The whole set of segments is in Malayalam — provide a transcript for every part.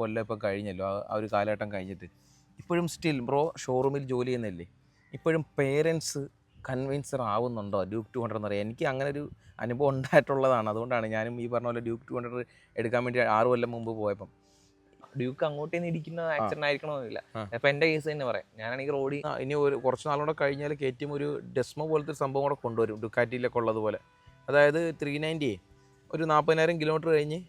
കൊല്ലം ഇപ്പം കഴിഞ്ഞല്ലോ. ആ- ഒരു കാലഘട്ടം കഴിഞ്ഞിട്ട്. ഇപ്പോഴും സ്റ്റിൽ ബ്രോ ഷോറൂമിൽ ജോലി ചെയ്യുന്നില്ലേ? ഇപ്പോഴും പേരൻസ് കൺവിൻസർ ആവുന്നുണ്ടോ ഡ്യൂക്ക് ടു ഹൺഡ്രഡ് എന്ന് പറയാം എനിക്ക് അങ്ങനെ ഒരു അനുഭവം ഉണ്ടായിട്ടുള്ളതാണ്. അതുകൊണ്ടാണ് ഞാനും ഈ പറഞ്ഞ പോലെ ഡ്യൂക്ക് ടു ഹൺഡ്രഡ് എടുക്കാൻ വേണ്ടി ആറ് കൊല്ലം മുമ്പ് പോയപ്പം. ഡ്യൂക്ക് അങ്ങോട്ടേ ഇടിക്കുന്ന ആക്സിഡന്റ് ആയിരിക്കണമെന്നില്ല. അപ്പം എന്റെ കേസ് തന്നെ പറയാം. ഞാനാണെങ്കിൽ റോഡി ഇനി ഒരു കുറച്ച് നാളോടെ കഴിഞ്ഞാൽ കെ ടി എം ഒരു ഡെസ്മോ പോലത്തെ ഒരു സംഭവം കൂടെ കൊണ്ടുവരും. ഡുക്കാറ്റിയിലൊക്കെ ഉള്ളതുപോലെ. അതായത് ത്രീ നയന്റി ഒരു നാൽപ്പതിനായിരം കിലോമീറ്റർ കഴിഞ്ഞ്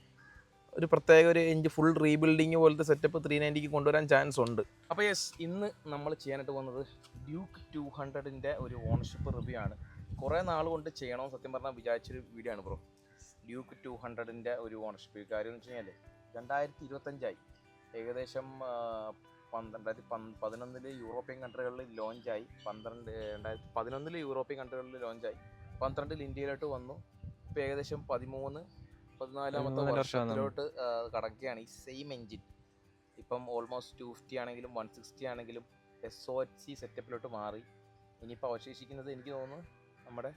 ഒരു പ്രത്യേക ഒരു എഞ്ച് ഫുൾ റീബിൽഡിങ് പോലത്തെ സെറ്റപ്പ് ത്രീ നയന്റിക്ക് കൊണ്ടുവരാൻ ചാൻസ് ഉണ്ട്. അപ്പോൾ യെസ് ഇന്ന് നമ്മൾ ചെയ്യാനായിട്ട് പോകുന്നത് ഡ്യൂക്ക് ടു ഹൺഡ്രഡിന്റെ ഒരു ഓണർഷിപ്പ് റിവ്യൂ ആണ്. കുറേ നാൾ കൊണ്ട് ചെയ്യണമെന്ന് സത്യം പറഞ്ഞാൽ വിചാരിച്ചൊരു വീഡിയോ ആണ് ബ്രോ ഡ്യൂക്ക് ടു ഹൺഡ്രഡിന്റെ ഒരു ഓണർഷിപ്പ് കാര്യം എന്ന് വെച്ച് കഴിഞ്ഞാൽ രണ്ടായിരത്തി ഇരുപത്തഞ്ചായി ഏകദേശം രണ്ടായിരത്തി പതിനൊന്നിൽ യൂറോപ്യൻ കൺട്രികളിൽ ലോഞ്ചായി പന്ത്രണ്ട് രണ്ടായിരത്തി പതിനൊന്നിൽ യൂറോപ്യൻ കൺട്രികളിൽ ലോഞ്ചായി പന്ത്രണ്ടിൽ ഇന്ത്യയിലോട്ട് വന്നു. ഇപ്പോൾ ഏകദേശം പതിമൂന്ന് വർഷം വർഷത്തിലോട്ട് കടക്കുകയാണ്. ഈ സെയിം എഞ്ചിൻ ഇപ്പം ഓൾമോസ്റ്റ് ടു ഫിഫ്റ്റി ആണെങ്കിലും വൺ സിക്സ്റ്റി ആണെങ്കിലും എസ് ഒ എച്ച് സി സെറ്റപ്പിലോട്ട് മാറി. ഇനിയിപ്പോൾ അവശേഷിക്കുന്നത് എനിക്ക് തോന്നുന്നു നമ്മുടെ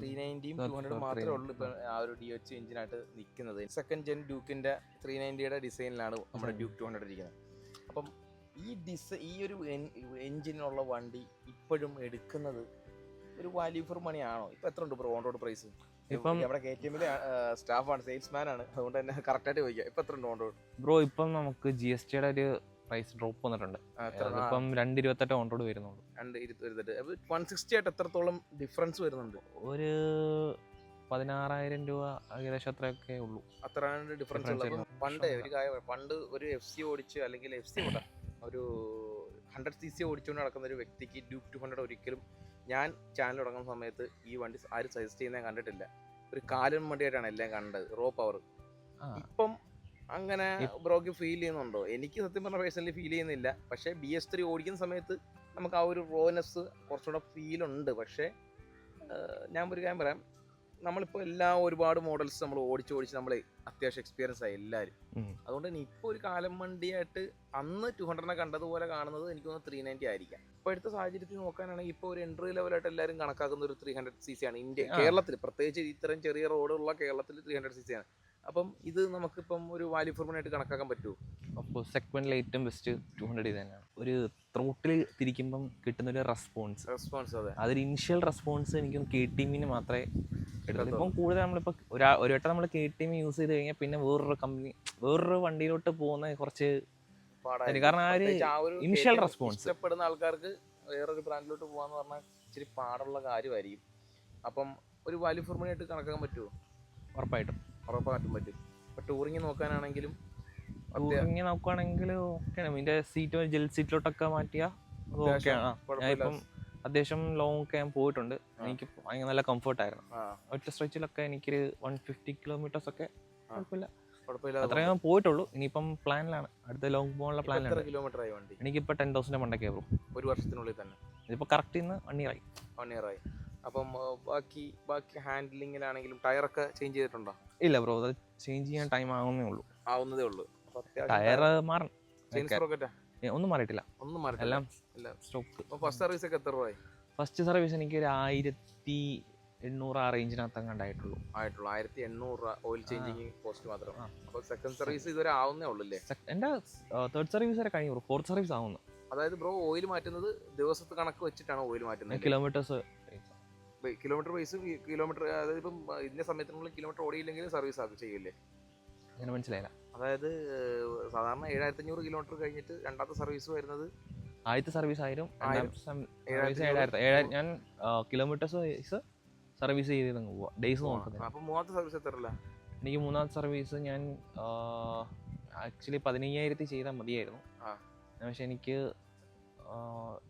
ത്രീ നയന്റിയും ടു ഹൺഡ്രഡ് മാത്രമേ ഉള്ളൂ ഇപ്പം ആ ഒരു ഡി എച്ച് എഞ്ചിനായിട്ട് നിൽക്കുന്നത് സെക്കൻഡ് ജെൻ ഡ്യൂക്കിന്റെ ത്രീ നയന്റിയുടെ ഡിസൈനിലാണ് നമ്മുടെ. ഡ്യൂക്ക് ടു ഹൺഡ്രഡ് ഇരിക്കുന്നത്. അപ്പം ഈ ഡിസ ഈ ഒരു എഞ്ചിനുള്ള വണ്ടി ഇപ്പോഴും എടുക്കുന്നത് ഒരു വാല്യൂ ഫോർ മണി ആണോ? ഇപ്പോൾ എത്ര ഉണ്ട് ബ്രോ? ഓൺ റോഡ് പ്രൈസ് ഇപ്പം നമ്മുടെ കെ ടി എമ്മിലെ സ്റ്റാഫാണ് സെയിൽസ്മാൻ ആണ് അതുകൊണ്ട് തന്നെ കറക്റ്റായിട്ട് ചോദിക്കാം. ഇപ്പം എത്ര ഉണ്ട് ബ്രോ ഇപ്പം നമുക്ക് ജി എസ് ടിയുടെ ഒരു പ്രൈസ് ഡ്രോപ്പ് വന്നിട്ടുണ്ട്. ഇപ്പം രണ്ട് ഇരുപത്തെട്ട് ഓൺ റോഡ് വരുന്നുള്ളൂ. രണ്ട് ഇരുപത്തി വൺ സിക്സ്റ്റി ആയിട്ട് എത്രത്തോളം ഡിഫറൻസ് വരുന്നുണ്ട്? ഒരു പതിനാറായിരം രൂപ ഏകദേശം അത്രയൊക്കെ ഉള്ളൂ. അത്ര ഡിഫറൻസ് പണ്ട് ഒരു കാര്യം പണ്ട് ഒരു എഫ് സി ഓടിച്ച് അല്ലെങ്കിൽ എഫ് സി ഒരു ഹൺഡ്രഡ് സി സി ഓടിച്ചുകൊണ്ട് നടക്കുന്ന ഒരു വ്യക്തിക്ക് ഡ്യൂക്ക് ടു ഹൺഡ്രഡ് ഒരിക്കലും ഞാൻ ചാനൽ തുടങ്ങുന്ന സമയത്ത് ഈ വണ്ടി ആരും സജസ്റ്റ് ചെയ്യുന്നത് കണ്ടിട്ടില്ല. ഒരു കാലൻ വണ്ടിയായിട്ടാണ് എല്ലാം കണ്ടത് റോ പവർ ഇപ്പം അങ്ങനെ ബ്രോക്ക് ഫീൽ ചെയ്യുന്നുണ്ടോ? എനിക്ക് സത്യം പറഞ്ഞ പേഴ്സണലി ഫീൽ ചെയ്യുന്നില്ല. പക്ഷേ ബി എസ് ത്രീ ഓടിക്കുന്ന സമയത്ത് നമുക്ക് ആ ഒരു റോനെസ് കുറച്ചുകൂടെ ഫീൽ ഉണ്ട്. പക്ഷേ ഞാൻ ഒരു കാര്യം പറയാം. നമ്മളിപ്പോൾ എല്ലാ ഒരുപാട് മോഡൽസ് നമ്മൾ ഓടിച്ച് ഓടിച്ച് നമ്മൾ അത്യാവശ്യം എക്സ്പീരിയൻസ് ആയി എല്ലാവരും അതുകൊണ്ട് തന്നെ ഇപ്പോൾ ഒരു കാലം വണ്ടിയായിട്ട് അന്ന് ടു ഹൺഡ്രഡിനെ കണ്ടതുപോലെ കാണുന്നത് എനിക്ക് തോന്നുന്നു ത്രീ നയന്റി ആയിരിക്കാം. ഇപ്പോഴത്തെ സാഹചര്യത്തിൽ നോക്കാനാണെങ്കിൽ ഇപ്പോൾ ഒരു എൻട്രി ലെവലായിട്ട് എല്ലാവരും കണക്കാക്കുന്ന ഒരു ത്രീ ഹൺഡ്രഡ് സി സി ആണ്. ഇന്ത്യ കേരളത്തിൽ പ്രത്യേകിച്ച് ഇത്തരം ചെറിയ റോഡുള്ള കേരളത്തിൽ ത്രീ ഹൺഡ്രഡ് സി സി ആണ്. അപ്പം ഇത് നമുക്കിപ്പം ഒരു വാല്യൂ ഫോർ ആയിട്ട് കണക്കാക്കാൻ പറ്റുമോ അപ്പോൾ സെഗ്മെന്റിൽ ഏറ്റവും ബെസ്റ്റ് ടു ഹൺഡ്രഡ് ഇത് തന്നെയാണ്. ഒരു ത്രോട്ടിൽ തിരിക്കുമ്പം കിട്ടുന്ന ഒരു റെസ്പോൺസ് റെസ്പോൺസ് അതെ. അതൊരു ഇനിഷ്യൽ റെസ്പോൺസ് എനിക്ക് കെ ടീമിന് മാത്രമേ എടുത്തുള്ളൂ. ഇപ്പം കൂടുതൽ നമ്മളിപ്പോൾ ഒരാ ഒരു വട്ടം നമ്മൾ കെ ടീം യൂസ് ചെയ്ത് കഴിഞ്ഞാൽ പിന്നെ വേറൊരു കമ്പനി വേറൊരു വണ്ടിയിലോട്ട് പോകുന്ന കുറച്ച് കാരണം ആ ഒരു initial KTM ഇഷ്ടപ്പെടുന്ന ആൾക്കാർക്ക് വേറൊരു ബ്രാൻഡിലോട്ട് പോകാന്ന് പറഞ്ഞാൽ ഇച്ചിരി പാടുള്ള കാര്യമായിരിക്കും. അപ്പം ഒരു വാല്യൂ ഫോർ മണി ആയിട്ട് കണക്കാക്കാൻ പറ്റുമോ ഉറപ്പായിട്ടും. ഉറപ്പായിട്ടും പറ്റും. ഇപ്പൊ ടൂറിങ് നോക്കാനാണെങ്കിലും ടൂറിങ് നോക്കുവാണെങ്കിൽ ഓക്കെയാണ് ഇതിന്റെ സീറ്റ് ജെൽ സീറ്റിലോട്ടൊക്കെ മാറ്റിയാൽ ഓക്കെയാണ് ഞാൻ കുഴപ്പമില്ല. ഇപ്പം അത്യാവശ്യം ലോങ് ഒക്കെ ഞാൻ പോയിട്ടുണ്ട്. എനിക്ക് ഭയങ്കര നല്ല കംഫർട്ടായിരുന്നു ഒറ്റ സ്ട്രെച്ചിലൊക്കെ എനിക്കൊരു വൺ ഫിഫ്റ്റി കിലോമീറ്റേഴ്സ് ഒക്കെ കുഴപ്പമില്ല. കുഴപ്പമില്ല അത്രേ ഞാൻ പോയിട്ടുള്ളൂ. ഇനിയിപ്പം പ്ലാനിലാണ്. അടുത്ത ലോങ് പോകാനുള്ള പ്ലാനിലാണ് കിലോമീറ്റർ ആയി വണ്ടി? എനിക്കിപ്പോൾ ടെൻ തൗസൻഡ് മണ്ടൊക്കെ ആവും ഒരു വർഷത്തിനുള്ളിൽ തന്നെ. ഇതിപ്പോൾ കറക്റ്റ് ഇന്ന് വൺ ഇയർ ആയി. വൺ ഇയർ ആയി. അപ്പം ബാക്കി ബാക്കി ഹാൻഡിലിങ്ങിലാണെങ്കിലും ടയറൊക്കെ ചേഞ്ച് ചെയ്തിട്ടുണ്ടോ? ഇല്ല ബ്രോ അത് ചേഞ്ച് ചെയ്യാൻ ടൈം ആവുന്നേ ഉള്ളൂ. ആവുന്നതേ ഉള്ളൂ. ടയർ മാറണം. ഒന്നും മാറിയിട്ടില്ല. ഒന്നും എല്ലാം സ്റ്റോക്ക് അപ്പൊ ഫസ്റ്റ് സർവീസ് ഒക്കെ എത്ര രൂപയായി ഫസ്റ്റ് സർവീസ് എനിക്ക് ഒരു ആയിരത്തി എണ്ണൂറ് ആ റേഞ്ചിനകത്ത് ഉണ്ടായിട്ടുള്ളൂ. ആയിട്ടുള്ളൂ. ആയിരത്തി എണ്ണൂറ് രൂപ ഓയിൽ ചേഞ്ചിങ് കോസ്റ്റ് മാത്രം. അപ്പോൾ അപ്പൊ സെക്കൻഡ് സർവീസ് ഇതുവരെ ആവുന്നേ ഉള്ളൂ അല്ലേ Sec- എന്റെ തേർഡ് സർവീസ് വരെ കഴിഞ്ഞു ഫോർത്ത് സർവീസ് ആവുന്നു. അതായത് ബ്രോ ഓയിൽ മാറ്റുന്നത് ദിവസത്തെ കണക്ക് വെച്ചിട്ടാണ് ഓയിൽ മാറ്റുന്നത് കിലോമീറ്റേഴ്സ് കിലോമീറ്റർ വൈസ് കിലോമീറ്റർ അതായത് ഇപ്പം ഇന്ന സമയത്തിനുള്ളിൽ കിലോമീറ്റർ ഓടിയില്ലെങ്കിൽ സർവീസ് ആക്കി ചെയ്യില്ലേ? അങ്ങനെ മനസ്സിലായില്ല. അതായത് സാധാരണ ഏഴായിരത്തി അഞ്ഞൂറ് കിലോമീറ്റർ കഴിഞ്ഞിട്ട് രണ്ടാമത്തെ സർവീസ് വരുന്നത് ആദ്യത്തെ സർവീസ് ആയിരം. ഞാൻ കിലോമീറ്റേഴ്സ് വൈസ് സർവീസ് ചെയ്ത് പോവാം. ഡേയ്സ് നോക്കുന്നത് അപ്പൊ മൂന്നാമത്തെ സർവീസ് എത്രല്ല എനിക്ക് മൂന്നാമത്തെ സർവീസ് ഞാൻ ആക്ച്വലി പതിനയ്യായിരത്തി ചെയ്താൽ മതിയായിരുന്നു. പക്ഷെ എനിക്ക്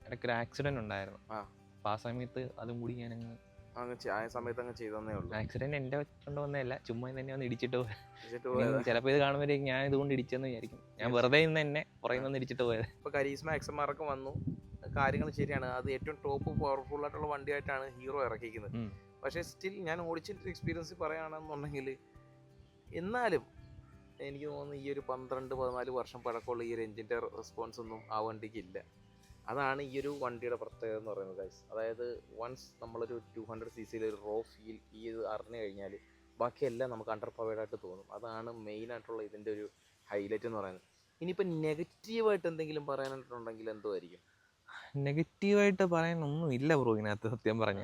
ഇടയ്ക്കൊരു ആക്സിഡന്റ് ഉണ്ടായിരുന്നു. അപ്പം അപ്പോൾ ആ സമയത്ത് അതും കൂടി ഞാൻ അങ്ങ് അങ്ങ് ആ സമയത്ത് അങ്ങ് ചെയ്തേ ഉള്ളൂ. ആക്സിഡന്റ് എന്റെ കൊണ്ട് വന്നതല്ല ചുമ്മാ തന്നെ വന്ന് ഇടിച്ചിട്ട് പോയത്. ചിലപ്പോൾ ഇത് കാണുമ്പോഴേക്കും ഞാൻ ഇതുകൊണ്ട് ഇടിച്ചെന്ന് വിചാരിക്കും. ഞാൻ വെറുതെ ഇന്ന് തന്നെ പുറകെ നിന്ന് ഇടിച്ചിട്ട് പോയത്. ഇപ്പൊ കരീസ്മ എക്സമാർ ഒക്കെ വന്നു. കാര്യങ്ങൾ ശരിയാണ്. അത് ഏറ്റവും ടോപ്പ് പവർഫുൾ ആയിട്ടുള്ള വണ്ടിയായിട്ടാണ് ഹീറോ ഇറക്കിയിരിക്കുന്നത്. ഉം. പക്ഷേ സ്റ്റിൽ ഞാൻ ഓടിച്ചിട്ട് എക്സ്പീരിയൻസ് പറയുകയാണെന്നുണ്ടെങ്കിൽ എന്നാലും എനിക്ക് തോന്നുന്നു ഈ ഒരു പന്ത്രണ്ട് പതിനാല് വർഷം പഴക്കമുള്ള ഈ ഒരു എഞ്ചിന്റെ റെസ്പോൺസ് ഒന്നും ആ വണ്ടിക്ക് ഇല്ല. അതാണ് ഈ ഒരു വണ്ടിയുടെ പ്രത്യേകത എന്ന് പറയുന്നത് ഗൈസ് അതായത് വൺസ് നമ്മളൊരു ടു ഹൺഡ്രഡ് സി സിയിൽ ഒരു റോ ഫീൽ ഈ ഇത് അറിഞ്ഞു കഴിഞ്ഞാൽ ബാക്കിയെല്ലാം നമുക്ക് അണ്ടർ പവേഡായിട്ട് തോന്നും. അതാണ് മെയിൻ ആയിട്ടുള്ള ഇതിന്റെ ഒരു ഹൈലൈറ്റ് എന്ന് പറയുന്നത്. ഇനിയിപ്പോൾ നെഗറ്റീവായിട്ട് എന്തെങ്കിലും പറയാനായിട്ടുണ്ടെങ്കിൽ എന്തോ ആയിരിക്കും? നെഗറ്റീവായിട്ട് പറയാൻ ഒന്നും ഇല്ല ബ്രോ ഇതിനകത്ത് സത്യം പറഞ്ഞ.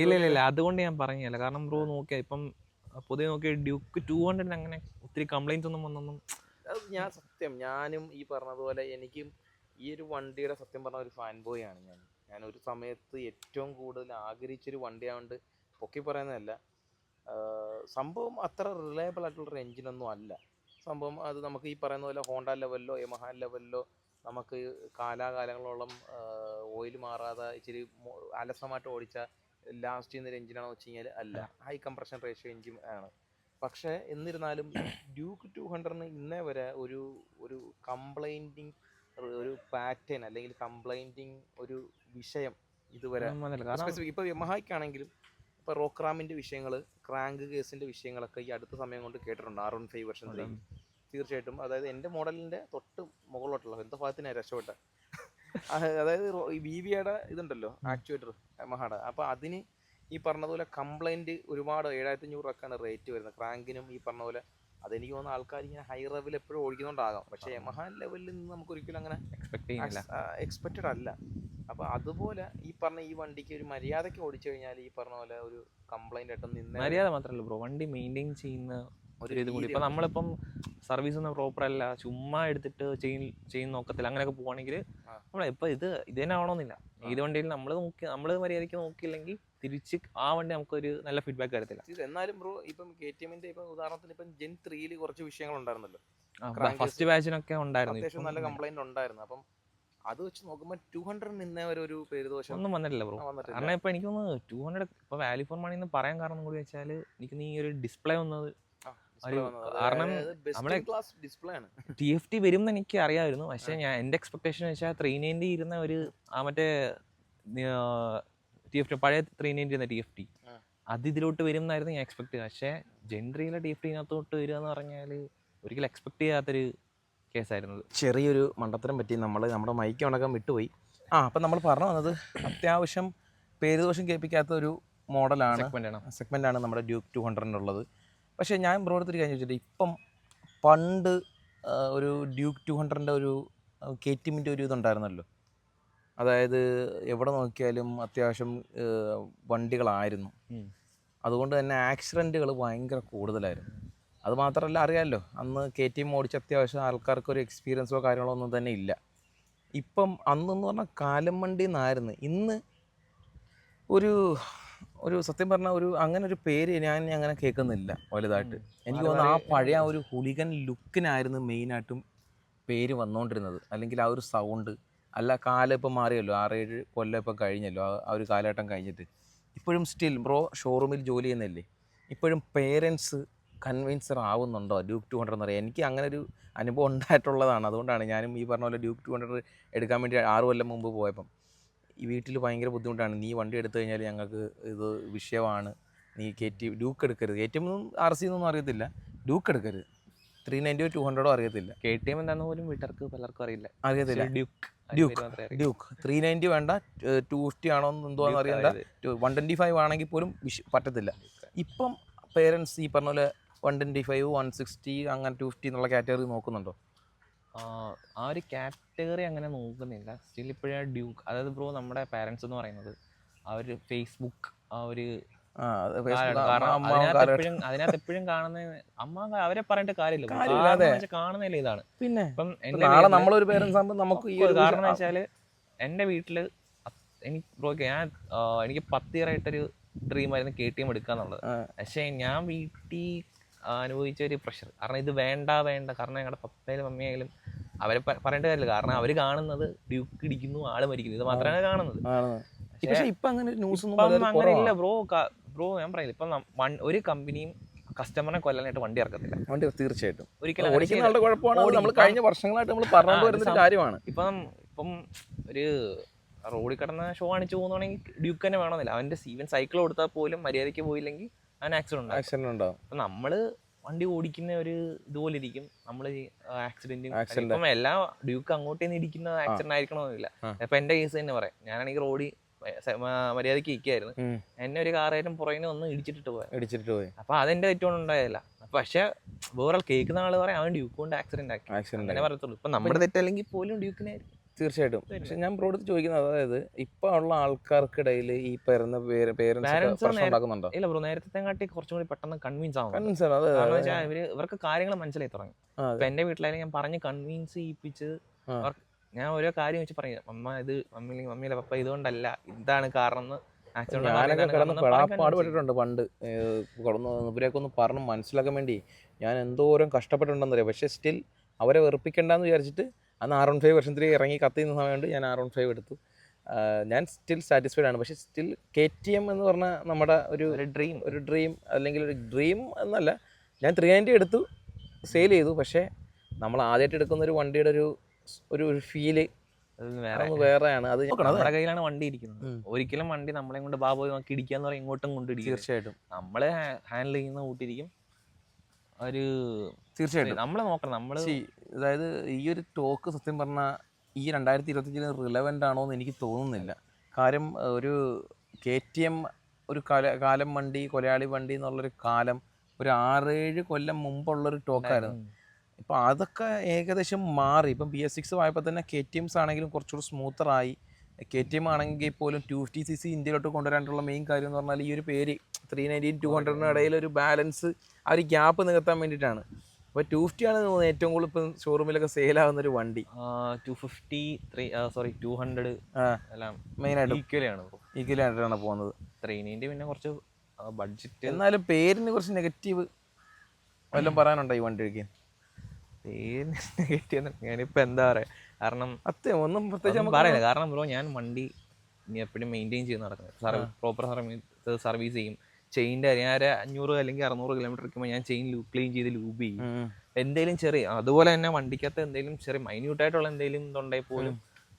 ഇല്ല ഇല്ല ഇല്ല. അതുകൊണ്ട് ഞാൻ പറഞ്ഞല്ല. കാരണം ബ്രോ നോക്കിയാ ഇപ്പം പൊതുവെ നോക്കിയ ഡ്യൂക്ക് ടു ഹൺഡ്രഡിന് അങ്ങനെ ഒത്തിരി കംപ്ലൈന്റ് ഒന്നും വന്നൊന്നും ഞാൻ സത്യം ഞാനും ഈ പറഞ്ഞതുപോലെ എനിക്കും ഈ ഒരു വണ്ടിയുടെ സത്യം പറഞ്ഞ ഒരു ഫാൻ ബോയ് ആണ് ഞാൻ. ഞാൻ ഒരു സമയത്ത് ഏറ്റവും കൂടുതൽ ആഗ്രഹിച്ചൊരു വണ്ടിയായതുകൊണ്ട് പൊക്കി പറയുന്നതല്ല. സംഭവം അത്ര റിലയബിൾ ആയിട്ടുള്ളൊരു എഞ്ചിനൊന്നും അല്ല. സംഭവം അത് നമുക്ക് ഈ പറയുന്ന പോലെ ഹോണ്ട ലെവലിലോ യമഹ ലെവലിലോ നമുക്ക് കാലാകാലങ്ങളോളം ഓയിൽ മാറാതെ ഇച്ചിരി അലസമായിട്ട് ഓടിച്ച ലാസ്റ്റ് ചെയ്യുന്ന ഒരു എഞ്ചിനാണെന്ന് വെച്ച് കഴിഞ്ഞാൽ അല്ല. ഹൈ കംപ്രഷൻ റേഷ്യോ എഞ്ചിൻ ആണ്. പക്ഷേ എന്നിരുന്നാലും ഡ്യൂക്ക് ടു ഹൺഡ്രഡിന് ഇന്നേ വരെ ഒരു ഒരു കംപ്ലൈന്റിങ് ഒരു പാറ്റേൺ അല്ലെങ്കിൽ കംപ്ലൈന്റിങ് ഒരു വിഷയം ഇതുവരെ സ്പെസിഫിക് ഇപ്പോൾ യമഹായ്ക്കാണെങ്കിലും ഇപ്പോൾ റോക്രാമിന്റെ വിഷയങ്ങൾ ക്രാങ്ക് കേസിന്റെ വിഷയങ്ങളൊക്കെ ഈ അടുത്ത സമയം കൊണ്ട് കേട്ടിട്ടുണ്ട്. R one five version three തീർച്ചയായിട്ടും. അതായത് എന്റെ മോഡലിന്റെ തൊട്ട് മുകളിലോട്ടുള്ള എന്താ ഭാഗത്തിനെ രക്ഷപ്പെട്ട. അതായത് ബി വിയുടെ ഇതുണ്ടല്ലോ ആക്ച്വേറ്റർ മഹാട. അപ്പോൾ അതിന് ഈ പറഞ്ഞതുപോലെ കംപ്ലൈന്റ് ഒരുപാട് ഏഴായിരത്തി അഞ്ഞൂറ് രൂപക്കാണ് റേറ്റ് വരുന്നത്. ക്രാങ്കിനും ഈ പറഞ്ഞ പോലെ അതെനിക്ക് തോന്നുന്ന ആൾക്കാർ ഇങ്ങനെ ഹൈ ലെവൽ എപ്പോഴും ഓടിക്കുന്നുണ്ടാകാം. പക്ഷേ യമഹ ലെവലിൽ നിന്ന് നമുക്ക് ഒരിക്കലും അങ്ങനെ എക്സ്പെക്റ്റഡ് അല്ല. അപ്പോൾ അതുപോലെ ഈ പറഞ്ഞ ഈ വണ്ടിക്ക് ഒരു മര്യാദയ്ക്ക് ഓടിച്ചു കഴിഞ്ഞാൽ ഈ പറഞ്ഞ പോലെ ഒരു കംപ്ലൈന്റ് ആയിട്ടൊന്നും നിന്ന് മര്യാദ മാത്രമല്ല ബ്രോ വണ്ടി മെയിന്റെയിൻ ചെയ്യുന്ന ഒരു ഇത് കൂടി. ഇപ്പൊ. നമ്മളിപ്പം സർവീസ് ഒന്നും പ്രോപ്പർ അല്ല. ചുമ്മാ എടുത്തിട്ട് ചെയിൻ ചെയിൻ നോക്കത്തില്ല. അങ്ങനെയൊക്കെ പോവാണെങ്കിൽ നമ്മൾ ഇപ്പൊ ഇത് ഇത് തന്നെ ആവണമെന്നില്ല ഏത് വണ്ടിയിൽ നമ്മൾ നോക്കി നമ്മൾ മര്യാദയ്ക്ക് നോക്കിയില്ലെങ്കിൽ തിരിച്ച് ആ വണ്ടി നമുക്കൊരു നല്ല ഫീഡ്ബാക്ക് തരത്തില്ല എന്നാലും ബ്രോ ഇപ്പം കെ ടി എമ്മിന്റെ ഇപ്പം ഉദാഹരണത്തിന് ഇപ്പം ജെൻ ത്രീയിൽ കുറച്ച് വിഷയങ്ങൾ ഉണ്ടായിരുന്നല്ലോ. ഫസ്റ്റ് ബാച്ചിനൊക്കെ ഉണ്ടായിരുന്നു. അത്യാവശ്യം നല്ല കംപ്ലൈന്റ് ഉണ്ടായിരുന്നു. അപ്പം അത് വെച്ച് നോക്കുമ്പോൾ ടു ഹൺഡ്രഡ് നിന്നേ വരെ ഒരു പേരുദോഷം ഒന്നും വന്നിട്ടില്ല ബ്രോ കാരണം ഇപ്പൊ എനിക്ക് തോന്നുന്നു ടു ഹൺഡ്രഡ് ഇപ്പൊ വാല്യൂ ഫോർ മണി എന്ന് പറയാൻ കാരണം കൂടി വെച്ചാൽ എനിക്ക് നീ ഒരു ഡിസ്പ്ലേ വന്നത് കാരണം നമ്മളെ- ടി എഫ് ടി വരും എന്ന് എനിക്ക് അറിയാമായിരുന്നു. പക്ഷെ ഞാൻ എന്റെ എക്സ്പെക്ടേഷൻ വെച്ചാൽ ത്രീ നയന്റി ഇരുന്ന ഒരു ആ മറ്റേ ടി എഫ് ടി പഴയ ത്രീ നയന്റി ഇരുന്ന ടി എഫ് ടി അത് ഇതിലോട്ട് വരും എന്നായിരുന്നു ഞാൻ എക്സ്പെക്ട് ചെയ്തത്. പക്ഷേ ജെൻട്രിയിലെ ടി എഫ് ടിനകത്തോട്ട് വരിക എന്ന് പറഞ്ഞാൽ ഒരിക്കലും എക്സ്പെക്ട് ചെയ്യാത്തൊരു കേസായിരുന്നു ചെറിയൊരു മണ്ടത്തരം പറ്റി. നമ്മൾ നമ്മുടെ മൈക്ക് ഉണക്കാൻ വിട്ടുപോയി. ആ അപ്പം നമ്മൾ പറഞ്ഞു വന്നത് അത്യാവശ്യം പേരുദോഷം കേൾപ്പിക്കാത്ത ഒരു മോഡലാണ് സെഗ്മെന്റ് ആണ്. നമ്മുടെ ഡ്യൂക്ക് ടു ഹൺഡ്രഡിനുള്ളത് പക്ഷേ ഞാൻ ബ്രോഡത്തിൽ കാര്യം ചോദിച്ചിട്ട് ഇപ്പം പണ്ട് ഒരു ഡ്യൂക്ക് ടു ഹൺഡ്രഡിന്റെ ഒരു കെ ടിമിന്റെ ഒരു ഇതുണ്ടായിരുന്നല്ലോ. അതായത് എവിടെ നോക്കിയാലും അത്യാവശ്യം വണ്ടികളായിരുന്നു. അതുകൊണ്ട് തന്നെ ആക്സിഡന്റുകൾ ഭയങ്കര കൂടുതലായിരുന്നു. അത് മാത്രമല്ല അറിയാമല്ലോ അന്ന് കെ ടി എം ഓടിച്ച അത്യാവശ്യം ആൾക്കാർക്ക് ഒരു എക്സ്പീരിയൻസോ കാര്യങ്ങളോ ഒന്നും തന്നെ ഇല്ല. ഇപ്പം അന്നെന്ന് പറഞ്ഞാൽ കാലം വണ്ടി എന്നായിരുന്നു ഇന്ന് ഒരു ഒരു സത്യം പറഞ്ഞാൽ ഒരു അങ്ങനെ ഒരു പേര് ഞാൻ അങ്ങനെ കേൾക്കുന്നില്ല വലുതായിട്ട്. എനിക്ക് തോന്നുന്നു ആ പഴയ ആ ഒരു ഹുളിഗൻ ലുക്കിനായിരുന്നു മെയിനായിട്ടും പേര് വന്നുകൊണ്ടിരുന്നത് അല്ലെങ്കിൽ ആ ഒരു സൗണ്ട് അല്ല കാലം ഇപ്പം മാറിയല്ലോ. ആറേഴ് കൊല്ലം ഇപ്പം കഴിഞ്ഞല്ലോ. ആ- ആ ഒരു കാലഘട്ടം കഴിഞ്ഞിട്ട്. ഇപ്പോഴും സ്റ്റിൽ ബ്രോ ഷോറൂമിൽ ജോലി ചെയ്യുന്നില്ലേ? ഇപ്പോഴും പേരൻസ് കൺവിൻസർ ആവുന്നുണ്ടോ ഡ്യൂക്ക് ടു ഹൺഡ്രഡ് എന്ന് പറയാം എനിക്ക് അങ്ങനെ ഒരു അനുഭവം ഉണ്ടായിട്ടുള്ളതാണ്. അതുകൊണ്ടാണ് ഞാനും ഈ പറഞ്ഞ പോലെ ഡ്യൂക്ക് ടു ഹൺഡ്രഡ് എടുക്കാൻ വേണ്ടി ആറ് കൊല്ലം മുമ്പ് പോയപ്പം. ഈ വീട്ടിൽ ഭയങ്കര ബുദ്ധിമുട്ടാണ്. നീ വണ്ടി എടുത്തു കഴിഞ്ഞാൽ ഞങ്ങൾക്ക് ഇത് വിഷയമാണ്. നീ കെ ടി ഡ്യൂക്ക് എടുക്കരുത്. K T M R C എന്നൊന്നും അറിയത്തില്ല. ഡ്യൂക്ക് എടുക്കരുത്. ത്രീ നയന്റിയോ ടു ഹൺഡ്രഡോ അറിയത്തില്ല. കെ ടി എം എന്താണെന്ന് പോലും വീട്ടുകാർക്ക് പലർക്കും അറിയില്ല. അറിയത്തില്ല. Duke. Duke. Duke. Three ninety വേണ്ട. ടു ഫിഫ്റ്റി ആണോ എന്തോന്ന് അറിയണ്ട. വൺ ട്വന്റി ഫൈവ് ആണെങ്കിൽ പോലും വിഷ പറ്റത്തില്ല. ഇപ്പം പേരൻസ് ഈ പറഞ്ഞ പോലെ one twenty five one sixty അങ്ങനെ ടു ഫിഫ്റ്റി എന്നുള്ള കാറ്റഗറി നോക്കുന്നുണ്ടോ? ആ ഒരു കാറ്റഗറി അങ്ങനെ നോക്കുന്നില്ല. സ്റ്റിൽ ഇപ്പോഴേ ഡ്യൂക്ക് അതായത് ബ്രോ നമ്മുടെ പാരൻസ് എന്ന് പറയുന്നത്. ആ ഒരു ഫേസ്ബുക്ക് ആ ഒരു അതിനകത്ത്. എപ്പോഴും കാണുന്ന അമ്മ അവരെ പറഞ്ഞിട്ട് കാര്യമില്ല. വെച്ചാൽ കാണുന്നില്ല ഇതാണ്. പിന്നെ ഇപ്പം ഇപ്പൊ എന്റെ നാളെ വീട്ടിൽ നമ്മളൊരു പേരൻസ് ആകുമ്പോൾ നമുക്ക് ഈ ഒരു കാരണം വെച്ചാൽ എന്റെ വീട്ടിൽ എനിക്ക് ബ്രോ ഞാൻ എനിക്ക് പത്ത് ഇയർ ആയിട്ടൊരു ഡ്രീം ആയിരുന്നു കെ ടി എം എടുക്കാന്നുള്ളത്. പക്ഷേ ഞാൻ വീട്ടിൽ അനുഭവിച്ച ഒരു പ്രഷർ കാരണം ഇത് വേണ്ട വേണ്ട. കാരണം ഞങ്ങളുടെ പപ്പയിലും മമ്മിയായാലും അവരെ പറയേണ്ട കാര്യമില്ല. കാരണം അവർ കാണുന്നത് ഡ്യൂക്ക് ഇടിക്കുന്നു ആൾ മരിക്കുന്നു. ഇത് മാത്രമാണ് കാണുന്നത്. പക്ഷേ ഇപ്പൊ അങ്ങനെ ന്യൂസ് അങ്ങനെ ഇല്ല ബ്രോ ബ്രോ ഞാൻ പറയില്ല. ഇപ്പൊ ഒരു കമ്പനിയും കസ്റ്റമറിനെ കൊല്ലാനായിട്ട് വണ്ടി ഇറക്കത്തില്ല. വണ്ടി തീർച്ചയായിട്ടും. ഒരിക്കലും ഓടിക്കുന്ന ആളുടെ കുഴപ്പമാണ്. നമ്മൾ കഴിഞ്ഞ വർഷങ്ങളായിട്ട് നമ്മൾ പറഞ്ഞു വരുന്ന കാര്യമാണ്. ഇപ്പം ഇപ്പം ഒരു റോഡിൽ കിടന്ന ഷോ കാണിച്ചു പോകുന്നതാണെങ്കിൽ ഡ്യൂക്ക് തന്നെ വേണമെന്നില്ല. അവന്റെ സീവൻ സൈക്കിൾ കൊടുത്താൽ പോലും മര്യാദയ്ക്ക് പോയില്ലെങ്കിൽ ആക്സിഡന്റ് ആക്സിഡന്റ് ഉണ്ടാവും. അപ്പം നമ്മൾ വണ്ടി ഓടിക്കുന്ന ഒരു ഇതുപോലെ ഇരിക്കും. നമ്മൾ ആക്സിഡന്റ്. ഇപ്പം എല്ലാ ഡ്യൂക്ക് അങ്ങോട്ടേ നിന്ന് ഇടിക്കുന്ന ആക്സിഡന്റ് ആയിരിക്കണമെന്നില്ല അപ്പൊ എന്റെ കേസ് തന്നെ പറയാം. ഞാനാണെങ്കിൽ റോഡിൽ മര്യാദയ്ക്ക് ഇരിക്കായിരുന്നു. എന്നെ ഒരു കാറായാലും പുറകിന് വന്ന് ഇടിച്ചിട്ടിട്ട് പോയത് ഇടിച്ചിട്ട് പോയി. അപ്പൊ അതെന്റെ തെറ്റുകൊണ്ട് ഉണ്ടായതല്ല. പക്ഷെ വേറെ കേൾക്കുന്ന ആൾ പറയാം അവൻ ഡ്യൂക്ക് കൊണ്ട് ആക്സിഡന്റ് ആക്കി. ആക്സിഡന്റ് അങ്ങനെ പറയത്തുള്ളൂ. ഇപ്പൊ നമ്മുടെ തെറ്റല്ലെങ്കിൽ പോലും ഡ്യൂക്കിനെ തീർച്ചയായിട്ടും. പക്ഷെ ഞാൻ ബ്രോഡ് ചോദിക്കുന്നത് അതായത് ഇപ്പൊ ഉള്ള ആൾക്കാർക്കിടയിൽ ഈ പറയുന്ന പേരൻസ് ഉണ്ടാക്കുന്നുണ്ടോ? ഇല്ല ബ്രോ നേരത്തെ കാട്ടി കുറച്ചും കൂടി പെട്ടെന്ന് കൺവീൻസ് കാരണം വെച്ചാൽ ഇവർ ഇവർക്ക് കാര്യങ്ങൾ മനസ്സിലായി തുടങ്ങി. ഇപ്പൊ എന്റെ വീട്ടിലായാലും ഞാൻ പറഞ്ഞ് കൺവീൻസ് ചെയ്യിപ്പിച്ച് ഞാൻ ഓരോ കാര്യം വെച്ച് പറയും അമ്മ ഇത് മമ്മി മമ്മിയിലെ പപ്പ ഇതുകൊണ്ടല്ല ഇതാണ് കാരണം ഞാനൊക്കെ കിടന്ന് പറഞ്ഞ് പെടാപ്പാട് പെട്ടിട്ടുണ്ട് പണ്ട്. കടന്ന് ഇവരെയൊക്കെ ഒന്ന് പറഞ്ഞ് മനസ്സിലാക്കാൻ വേണ്ടി ഞാൻ എന്തോരം കഷ്ടപ്പെട്ടിട്ടുണ്ടെന്നറിയാം? പക്ഷെ സ്റ്റിൽ അവരെ വെറുപ്പിക്കണ്ടെന്ന് വിചാരിച്ചിട്ട് അന്ന് R one five version three ഇറങ്ങി കത്തിയുന്ന സമയമുണ്ട് ഞാൻ ആർ വൺ ഫൈവ് എടുത്തു. ഞാൻ സ്റ്റിൽ സാറ്റിസ്ഫൈഡ് ആണ്. പക്ഷേ സ്റ്റിൽ കെ ടി എം എന്ന് പറഞ്ഞാൽ നമ്മുടെ ഒരു ഒരു ഡ്രീം ഒരു ഡ്രീം അല്ലെങ്കിൽ ഒരു ഡ്രീം എന്നല്ല. ഞാൻ ത്രീ നയന്റി എടുത്തു സെയിൽ ചെയ്തു. പക്ഷേ നമ്മൾ ആദ്യമായിട്ട് എടുക്കുന്ന ഒരു വണ്ടിയുടെ ഒരു ഒരു ഫീൽ വേറെ. വേറെയാണ്. അത് നമ്മുടെ കയ്യിലാണ് വണ്ടി ഇരിക്കുന്നത്. ഒരിക്കലും വണ്ടി നമ്മളെ കൊണ്ട് ബാബോയ് നോക്കി ഇടിക്കാന്ന് പറയും ഇങ്ങോട്ടും കൊണ്ട് ഇടിക്കും തീർച്ചയായിട്ടും. നമ്മളെ ഹാൻഡിൽ ചെയ്യുന്ന കൂട്ടിരിക്കും ഒരു തീർച്ചയായിട്ടും. നമ്മളെ നോക്കണം. നമ്മൾ അതായത് ഈ ഒരു ടോക്ക് സത്യം പറഞ്ഞാൽ ഈ രണ്ടായിരത്തി ഇരുപത്തഞ്ചിന് റിലവന്റ് ആണോ എന്ന് എനിക്ക് തോന്നുന്നില്ല. കാര്യം ഒരു കെ ടി എം ഒരു കാല കാലം വണ്ടി കൊലയാളി വണ്ടി എന്നുള്ളൊരു കാലം ഒരു ആറേഴ് കൊല്ലം മുമ്പുള്ളൊരു ടോക്കായിരുന്നു. ഇപ്പം അതൊക്കെ ഏകദേശം മാറി. ഇപ്പം ബി എസ് സിക്സ് വായപ്പോൾ തന്നെ കെ ടി എംസ് ആണെങ്കിലും കുറച്ചുകൂടി സ്മൂത്തറായി കെ ടി എം ആണെങ്കിൽ പോലും ടു ഫിഫ്റ്റി സി സി ഇന്ത്യയിലോട്ട് കൊണ്ടുവരാനുള്ള മെയിൻ കാര്യം എന്ന് പറഞ്ഞാൽ ഈ ഒരു പേര് ത്രീ നയന്റീൻ ടു ഹൺഡ്രഡിന് ഇടയിൽ ഒരു ബാലൻസ് ആ ഒരു ഗ്യാപ്പ് നികത്താൻ വേണ്ടിയിട്ടാണ്. അപ്പോൾ ടു ഫിഫ്റ്റി ആണ് തോന്നുന്നത് ഏറ്റവും കൂടുതൽ ഇപ്പം ഷോറൂമിലൊക്കെ സെയിലാവുന്ന ഒരു വണ്ടി. Two fifty three sorry two hundred എല്ലാം മെയിനായിട്ട് ഈക്വലാണ് ഈക്വലായിട്ടാണ് പോകുന്നത്. ത്രീ നയന്റി പിന്നെ കുറച്ച് ബഡ്ജറ്റ് എന്നാലും പേരിന് കുറച്ച് നെഗറ്റീവ് വല്ലതും പറയാനുണ്ടോ ഈ വണ്ടിക്ക്? പേരിന് നെഗറ്റീവ് ഞാനിപ്പോൾ എന്താ പറയാ? കാരണം അത്യം ഒന്നും പ്രത്യേകിച്ച് പറയില്ല. കാരണം ബ്രോ ഞാൻ വണ്ടി എപ്പോഴും മെയിന്റെയിൻ ചെയ്ത് നടക്കുന്നത് പ്രോപ്പർ സർവീസ് സർവീസ് ചെയ്യും. ചെയിന്റെ ഞാൻ അഞ്ഞൂറ് അല്ലെങ്കിൽ അറുന്നൂറ് കിലോമീറ്റർ ഇരിക്കുമ്പോൾ ഞാൻ ചെയിൻ ലൂ ക്ലീൻ ചെയ്ത് ലൂബ് ചെയ്യും. എന്തെങ്കിലും ചെറിയ അതുപോലെ തന്നെ വണ്ടിക്കകത്ത് എന്തെങ്കിലും ചെറിയ മൈന്യൂട്ട് ആയിട്ടുള്ള എന്തെങ്കിലും ഇതുണ്ടെങ്കിൽ പോലും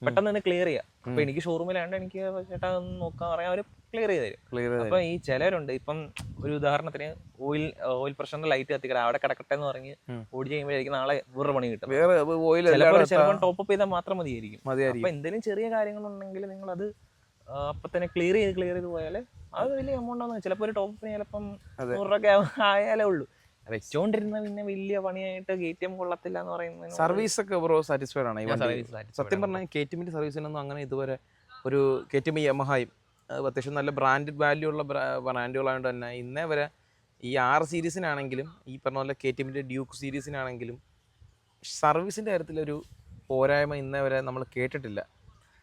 പെട്ടെന്ന് തന്നെ ക്ലിയർ ചെയ്യാം. അപ്പൊ എനിക്ക് ഷോറൂമിലാണ്ട് എനിക്ക് ചേട്ടാ ഒന്ന് നോക്കാൻ പറയാം. അവർ ക്ലിയർ ചെയ്ത് തരും ക്ലിയർ അപ്പൊ ഈ ചിലരുണ്ട് ഇപ്പം ഒരു ഉദാഹരണത്തിന് ഓയിൽ ഓയിൽ പ്രഷറിന്റെ ലൈറ്റ് കത്തിക്കട അവിടെ കിടക്കട്ടെ എന്ന് പറഞ്ഞ്. ഓടി ചെയ്യുമ്പോഴായിരിക്കും നാളെ വേറെ പണി കിട്ടും. വേറെ ഓയിൽ ചിലപ്പോൾ ടോപ്പ് അപ്പ് ചെയ്താൽ മാത്രം മതിയായിരിക്കും. അപ്പൊ എന്തെങ്കിലും ചെറിയ കാര്യങ്ങളുണ്ടെങ്കിൽ നിങ്ങൾ അത് അപ്പൊ തന്നെ ക്ലിയർ ചെയ്ത് ക്ലിയർ ചെയ്ത് പോയാൽ അത് വലിയ എമൗണ്ട് ആണ് ചിലപ്പോൾ ഒരു ടോപ്പിന് ചിലപ്പം. നൂറ് രൂപ ആയാലേ ഉള്ളൂ. വെച്ചോണ്ടിരുന്ന പിന്നെ വലിയ പണിയായിട്ട് കെ ടി എം കൊള്ളത്തില്ല എന്ന് പറയുന്നത് സർവീസ് ഒക്കെ ബ്രോ സാറ്റിസ്ഫൈഡ് ആണ്. സത്യം പറഞ്ഞാൽ കെ ടി എമ്മിന്റെ സർവീസിനൊന്നും അങ്ങനെ ഇതുവരെ ഒരു കെ ടി എം യമഹായും അത്യാവശ്യം നല്ല ബ്രാൻഡഡ് വാല്യൂ ഉള്ള ബ്രാൻഡുകളായതുകൊണ്ട് തന്നെ ഇന്നേ വരെ ഈ ആർ സീരീസിനാണെങ്കിലും ഈ പറഞ്ഞ പോലെ കെ ടി എമ്മിന്റെ ഡ്യൂക്ക് സീരീസിനാണെങ്കിലും സർവീസിന്റെ കാര്യത്തിലൊരു പോരായ്മ ഇന്നേ വരെ നമ്മൾ കേട്ടിട്ടില്ല.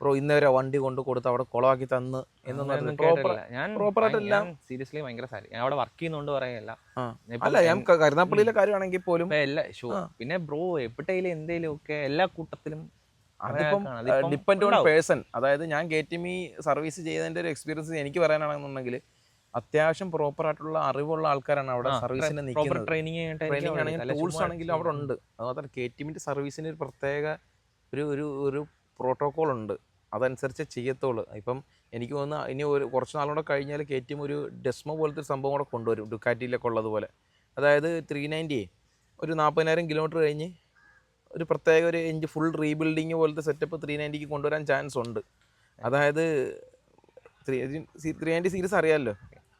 ബ്രോ ഇന്നേ വരെ വണ്ടി കൊണ്ട് കൊടുത്ത് അവിടെ കുളമാക്കി തന്ന് എന്നൊന്നും ഞാൻ സീരിയസ്ലി ഭയങ്കര സാരി. ഞാൻ അവിടെ വർക്ക് ചെയ്യുന്നോണ്ട് പറയല്ല അല്ല ഞാൻ കരുനാപ്പള്ളിയിലെ കാര്യമാണെങ്കിൽ പോലും പിന്നെ ബ്രോ എപ്പോഴേലും എന്തേലും ഒക്കെ എല്ലാ കൂട്ടത്തിലും അതിപ്പം. ഡിപ്പെൻഡ് ഓൺ പേഴ്സൺ അതായത് ഞാൻ കെ ടി മി സർവീസ് ചെയ്തതിന്റെ ഒരു എക്സ്പീരിയൻസ് എനിക്ക് പറയാനാണെന്നുണ്ടെങ്കിൽ അത്യാവശ്യം പ്രോപ്പർ ആയിട്ടുള്ള അറിവുള്ള ആൾക്കാരാണ് അവിടെ സർവീസിന് നിൽക്കുന്നത്. ട്രെയിനിങ് ട്രെയിനിങ് ആണെങ്കിലും ടൂൾസ് ആണെങ്കിലും അവിടെ ഉണ്ട്. അതുപോലെ കെ ടി എമ്മിന്റെ സർവീസിന് ഒരു പ്രത്യേക ഒരു ഒരു ഒരു പ്രോട്ടോകോൾ ഉണ്ട്. അതനുസരിച്ച് ചെയ്യത്തുള്ളൂ. ഇപ്പം എനിക്ക് തോന്നുന്നു ഇനി ഒരു കുറച്ച് നാളുകൂടെ കഴിഞ്ഞാൽ കെ ടി എം ഒരു ഡെസ്മോ പോലത്തെ ഒരു സംഭവം കൂടെ കൊണ്ടുവരും. ഡുക്കാറ്റിയിലൊക്കെ ഉള്ളതുപോലെ. അതായത് ത്രീ നയന്റി ഒരു നാൽപ്പതിനായിരം കിലോമീറ്റർ കഴിഞ്ഞ് ഒരു പ്രത്യേക ഒരു എഞ്ചിൻ ഫുൾ റീബിൽഡിങ് പോലത്തെ സെറ്റപ്പ് ത്രീ നയന്റിക്ക് കൊണ്ടുവരാൻ ചാൻസ് ഉണ്ട്. അതായത് ത്രീ ത്രീ നയന്റി സീരീസ് അറിയാമല്ലോ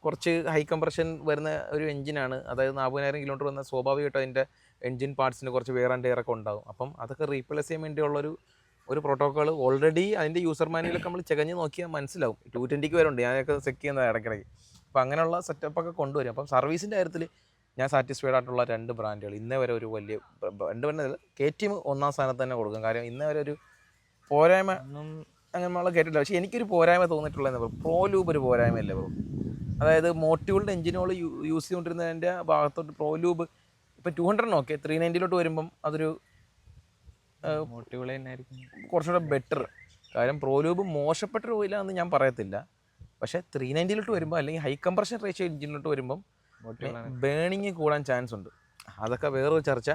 കുറച്ച് ഹൈ കംപ്രഷൻ വരുന്ന ഒരു എഞ്ചിനാണ് അതായത് നാൽപ്പതിനായിരം കിലോമീറ്റർ വന്ന സ്വാഭാവികമായിട്ടും അതിന്റെ എഞ്ചിൻ പാർട്സിന് കുറച്ച് വേർ ആൻഡ് ഉണ്ടാകും അപ്പം അതൊക്കെ റീപ്ലേസ് ചെയ്യാൻ വേണ്ടിയുള്ളൊരു ഒരു പ്രോട്ടോക്കോൾ ഓൾറെഡി അതിന്റെ യൂസർ മാനുവലൊക്കെ നമ്മൾ ചെകഞ്ഞ് നോക്കിയാൽ മനസ്സിലാവും. ടു ട്വന്റിക്ക് വരെ ഉണ്ട്. ഞാനൊക്കെ ചെക്ക് ചെയ്യുന്നത് ഇടയ്ക്കിടയ്ക്ക്. അപ്പോൾ അങ്ങനെയുള്ള സെറ്റപ്പൊക്കെ കൊണ്ടുവരും. അപ്പം സർവീസിന്റെ കാര്യത്തിൽ ഞാൻ സാറ്റിസ്ഫൈഡ് ആയിട്ടുള്ള രണ്ട് ബ്രാൻഡുകൾ ഇന്നേ വരെ ഒരു വലിയ രണ്ട് ബ്രാൻഡ് കെ ടി എം ഒന്നാം സ്ഥാനത്ത് തന്നെ കൊടുക്കും. കാര്യം ഇന്നേ വരെ ഒരു പോരായ്മ അങ്ങനെ നമ്മൾ കേട്ടില്ല പക്ഷേ എനിക്കൊരു പോരായ്മ തോന്നിയിട്ടുള്ളത് എന്താ പ്രോ ലൂബ് ഒരു പോരായ്മയല്ലേ ബ്രോ അതായത് മോട്ടിവുകളുടെ എഞ്ചിനുകൾ യൂസ് ചെയ്തുകൊണ്ടിരുന്നതിന്റെ ഭാഗത്തോട്ട് പ്രോ ലൂബ് ഇപ്പം ടു ഹൺഡ്രഡ് ഓക്കെ ത്രീ നയന്റിയിലോട്ട് വരുമ്പം അതൊരു കുറച്ചുകൂടെ ബെറ്റർ കാര്യം പ്രോ ലൂബ് മോശപ്പെട്ട ഒരു ഓയിലാണെന്ന് ഞാൻ പറയത്തില്ല. പക്ഷേ ത്രീ നയന്റിയിലോട്ട് വരുമ്പോൾ അല്ലെങ്കിൽ ഹൈ കംപ്രഷൻ റേഷ്യോ എഞ്ചിനിലോട്ട് വരുമ്പം ബേണിങ് കൂടാൻ ചാൻസ് ഉണ്ട്. അതൊക്കെ വേറൊരു ചർച്ച.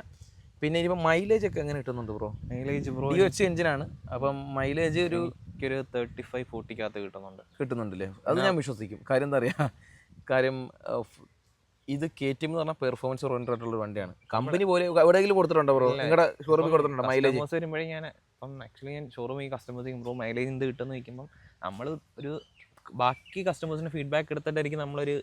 പിന്നെ ഇനിയിപ്പോൾ മൈലേജ് ഒക്കെ എങ്ങനെ കിട്ടുന്നുണ്ട് bro mileage bro D H എഞ്ചിനാണ് അപ്പം മൈലേജ് ഒരു എനിക്കൊരു തേർട്ടി ഫൈവ് ഫോർട്ടിക്കകത്ത് കിട്ടുന്നുണ്ട്. കിട്ടുന്നുണ്ടല്ലേ? അത് ഞാൻ വിശ്വസിക്കും. കാര്യം എന്താ പറയുക കാര്യം ഇത് കെ ടി എം എന്ന് പറഞ്ഞാൽ പെർഫോമൻസ് ഓറിയന്റഡ് ഉള്ള ഒരു വണ്ടിയാണ്. കമ്പനി പോലെ എവിടെയെങ്കിലും കൊടുത്തിട്ടുണ്ടോ ബ്രോ നിങ്ങളുടെ ഷോറൂമിൽ കൊടുത്തിട്ടുണ്ടോ മൈലേജ് വരുമ്പോഴേ ഞാൻ ഇപ്പം ആക്ച്വലി ഞാൻ ഷോറൂമിൽ ഈ കസ്റ്റമേഴ്സ് ബ്രോ മൈലേജ് എന്ത് കിട്ടുമെന്ന് ചോദിക്കുമ്പോൾ നമ്മൾ ഒരു ബാക്കി കസ്റ്റമേഴ്സിന് ഫീഡ്ബാക്ക് എടുത്തിട്ടായിരിക്കും നമ്മളൊരു.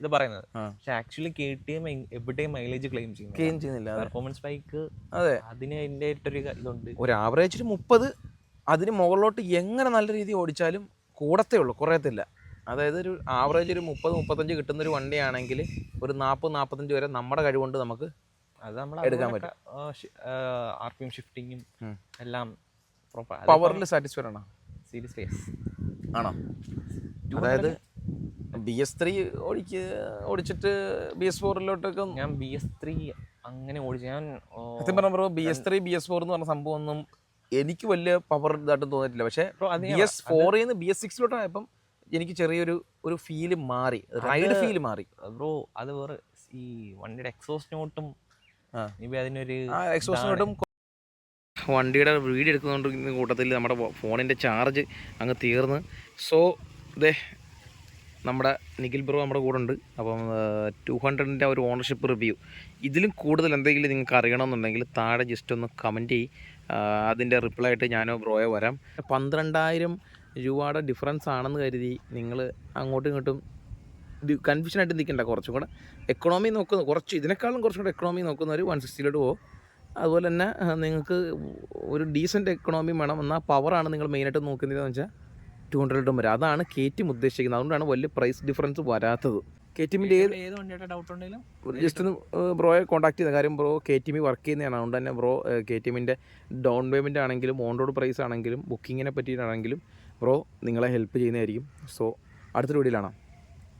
ഇത് പറയുന്നത്. പക്ഷെ ആക്ച്വലി കെ ടി എം എവിടെയും മൈലേജ് ക്ലെയിം ചെയ്യുന്നു ക്ലെയിം ചെയ്യുന്നില്ല പെർഫോമൻസ് ബൈക്ക് അതെ. അതിന് അതിന്റെ ആയിട്ടൊരു ഇതുണ്ട്. ഒരു ആവറേജ് ഒരു മുപ്പത് അതിന് മുകളിലോട്ട് എങ്ങനെ നല്ല രീതി ഓടിച്ചാലും കൂടത്തേ ഉള്ളൂ കുറയത്തില്ല. അതായത് ഒരു ആവറേജ് ഒരു മുപ്പത് മുപ്പത്തഞ്ച് കിട്ടുന്ന ഒരു വണ്ടിയാണെങ്കിൽ ഒരു നാൽപ്പത് നാൽപ്പത്തഞ്ച് വരെ നമ്മുടെ കഴിവുകൊണ്ട് നമുക്ക് അത് നമ്മൾ എടുക്കാൻ ആർ പി എം ഷിഫ്റ്റിങ്ങും എല്ലാം പവറിൽ സാറ്റിസ്ഫൈഡ് ആണോ? സീരിയസ്ലി ആണോ? അതായത് ബി എസ് ത്രീ ഓടിക്ക് ഓടിച്ചിട്ട് ബി എസ് ഫോറിലോട്ടൊക്കെ ഞാൻ ബി എസ് ത്രീ അങ്ങനെ ഓടിച്ചു ഞാൻ സത്യം പറഞ്ഞ bro B S three B S four എന്ന് പറഞ്ഞ സംഭവം ഒന്നും എനിക്ക് വലിയ പവർ ഇതായിട്ട് തോന്നിയിട്ടില്ല. പക്ഷേ ബി എസ് ഫോറിൽ നിന്ന് ബി എസ് സിക്സിലോട്ടായപ്പം എനിക്ക് ചെറിയൊരു ഒരു ഫീൽ മാറി. റൈഡ് ഫീൽ മാറി. ബ്രോ അത് വേറെ ഈ വണ്ടിയുടെ എക്സോസ്റ്റിനോട്ടും അതിനൊരു എക്സോസ്റ്റിനോട്ടും വണ്ടിയുടെ വീഡിയോ എടുക്കുന്നതുകൊണ്ട് കൂട്ടത്തിൽ നമ്മുടെ ഫോണിന്റെ ചാർജ് അങ്ങ് തീർന്ന്. സോ ദേ നമ്മുടെ നിഖിൽ ബ്രോ നമ്മുടെ കൂടെ ഉണ്ട്. അപ്പം ടു ഹൺഡ്രഡിന്റെ ഒരു ഓണർഷിപ്പ് റിവ്യൂ ഇതിലും കൂടുതൽ എന്തെങ്കിലും നിങ്ങൾക്ക് അറിയണമെന്നുണ്ടെങ്കിൽ താഴെ ജസ്റ്റ് ഒന്ന് കമന്റ് ചെയ്യും. അതിന്റെ റിപ്ലൈ ആയിട്ട് ഞാനോ ബ്രോയോ വരാം. പന്ത്രണ്ടായിരം രൂപയുടെ ഡിഫറൻസ് ആണെന്ന് കരുതി നിങ്ങൾ അങ്ങോട്ടും ഇങ്ങോട്ടും കൺഫ്യൂഷനായിട്ട് നിൽക്കണ്ട. കുറച്ചും കൂടെ എക്കണോമി നോക്കുന്ന കുറച്ച് ഇതിനേക്കാളും കുറച്ചും കൂടെ എക്കണോമി നോക്കുന്നവർ വൺ സിക്സ്റ്റിയിലോട്ട് പോകും. അതുപോലെ തന്നെ നിങ്ങൾക്ക് ഒരു ഡീസന്റ് എക്കണോമി വേണം. എന്നാൽ പവറാണ് നിങ്ങൾ മെയിനായിട്ട് നോക്കുന്നതെന്ന് വെച്ചാൽ ടു ഹൺഡ്രഡും വരും. അതാണ് കെ ടി എം ഉദ്ദേശിക്കുന്നത്. അതുകൊണ്ടാണ് വലിയ പ്രൈസ് ഡിഫറൻസ് വരാത്തത്. കെ ടി എമ്മിന്റെ ഏത് ഏത് ഡൗട്ട് ഉണ്ടെങ്കിലും? ജസ്റ്റ് ഒന്ന് ബ്രോയെ കോൺടാക്ട് ചെയ്ത. കാര്യം bro K T M work ചെയ്യുന്നതാണ്. അതുകൊണ്ട് തന്നെ ബ്രോ കെ ടി എമ്മിന്റെ ഡൗൺ പേയ്മെന്റ് ആണെങ്കിലും ഓൺ റോഡ് പ്രൈസ് ആണെങ്കിലും ബുക്കിങ്ങിനെ പറ്റിയിട്ടാണെങ്കിലും ബ്രോ നിങ്ങളെ ഹെൽപ്പ് ചെയ്യുന്നതായിരിക്കും. സോ അടുത്തൊരു വീഡിയോയിലാണ്